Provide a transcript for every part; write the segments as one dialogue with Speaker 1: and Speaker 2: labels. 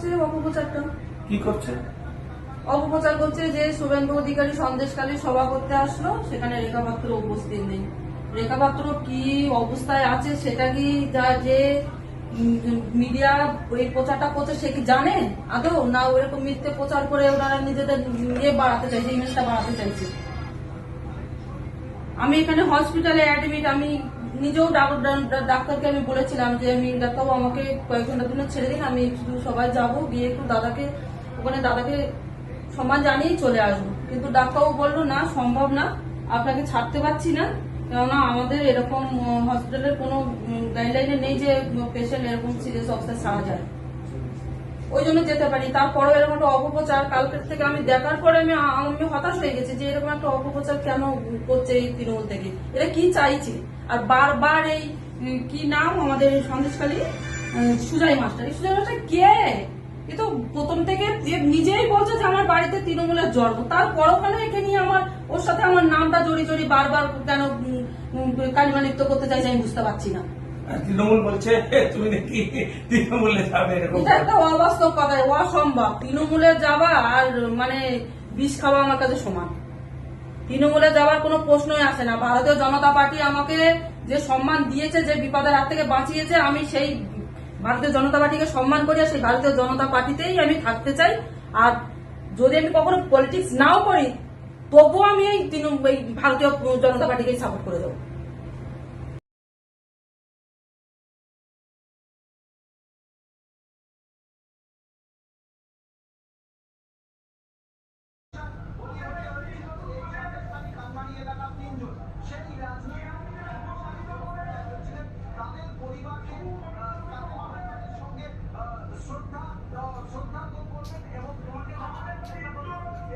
Speaker 1: করছে অপপ্রচারটা?
Speaker 2: কি করছে?
Speaker 1: অপপ্রচার করছে যে শুভেন্দু অধিকারী সন্দেশকালী সভা করতে আসলো সেখানে রেখা পাত্র উপস্থিত নেই। রেখা পাত্র কি অবস্থায় আছে সেটা কি যা যে মিডিয়া এই প্রচারটা করছে সে কি জানে আদৌ? না ওরকম মিথ্যে প্রচার করে ওনারা নিজেদের ইয়ে বাড়াতে চাইছে ইমেজটা বাড়াতে চাইছে? আমি এখানে হসপিটালে অ্যাডমিট আমি নিজেও ডাক- ডাক্তারকে আমি বলেছিলাম যে, আমি ডাক্তারবাবু, আমাকে কয়েক ঘণ্টার জন্য ছেড়ে দিন, আমি শুধু সবাই যাব, গিয়ে একটু দাদাকে, ওখানে দাদাকে সম্মান জানিয়েই চলে আসব। কিন্তু ডাক্তারবাবু বলল, না, সম্ভব না, আপনাকে ছাড়তে পারছি না। কেননা আমাদের এরকম হসপিটালের কোনো গাইডলাইনে নেই যে পেশেন্ট এরকম সিরিয়াস অবস্থায় ছাড়া যায়। ওই জন্য যেতে পারি তারপরেও এরকম একটা অপপ্রচার কালকের থেকে আমি দেখার পরে আমি আমি হতাশ হয়ে গেছি যে এরকম একটা অপপ্রচার কেন করছে এই তৃণমূল থেকে? এটা কি চাইছে? আর বারবার এই কি নাম আমাদের এই সুজাই মাস্টার। এই সুজয় মাস্টার কে? এ তো প্রথম থেকে নিজেই বলছে যে আমার বাড়িতে তৃণমূলের জন্ম। তারপরও কেন একে নিয়ে আমার ওর সাথে আমার নামটা জড়ি জড়ি বারবার কেন উম, উম, কালিমা লিপ্ত করতে চাইছে আমি বুঝতে পারছি না।
Speaker 2: তৃণমূল বলছে তুমি নাকি তৃণমূলে যাবে এরকম
Speaker 1: একটা অবাস্তব কথা অসম্ভব। তৃণমূলে যাওয়া আর মানে বিষ খাওয়া আমার কাছে সমান। তৃণমূলে যাওয়ার কোনো প্রশ্নই আসে না। ভারতীয় জনতা পার্টি আমাকে যে সম্মান দিয়েছে যে বিপদের হাত থেকে বাঁচিয়েছে আমি সেই ভারতীয় জনতা পার্টিকে সম্মান করি আর সেই ভারতীয় জনতা পার্টিতেই আমি থাকতে চাই। আর যদি আমি কখনো পলিটিক্স নাও করি তবুও আমি এই তৃণমূল ভারতীয় জনতা পার্টিকেই সাপোর্ট করে দেবো।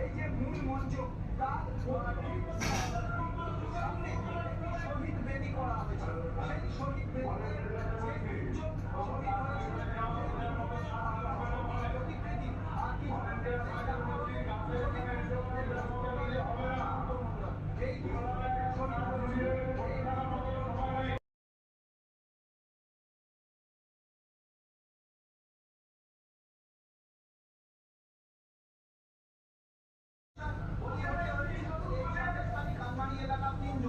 Speaker 3: এই যে মূল মঞ্চ তার সামনে শহীদ বেদি করা হয়েছে। সেই শহীদ বেদিতে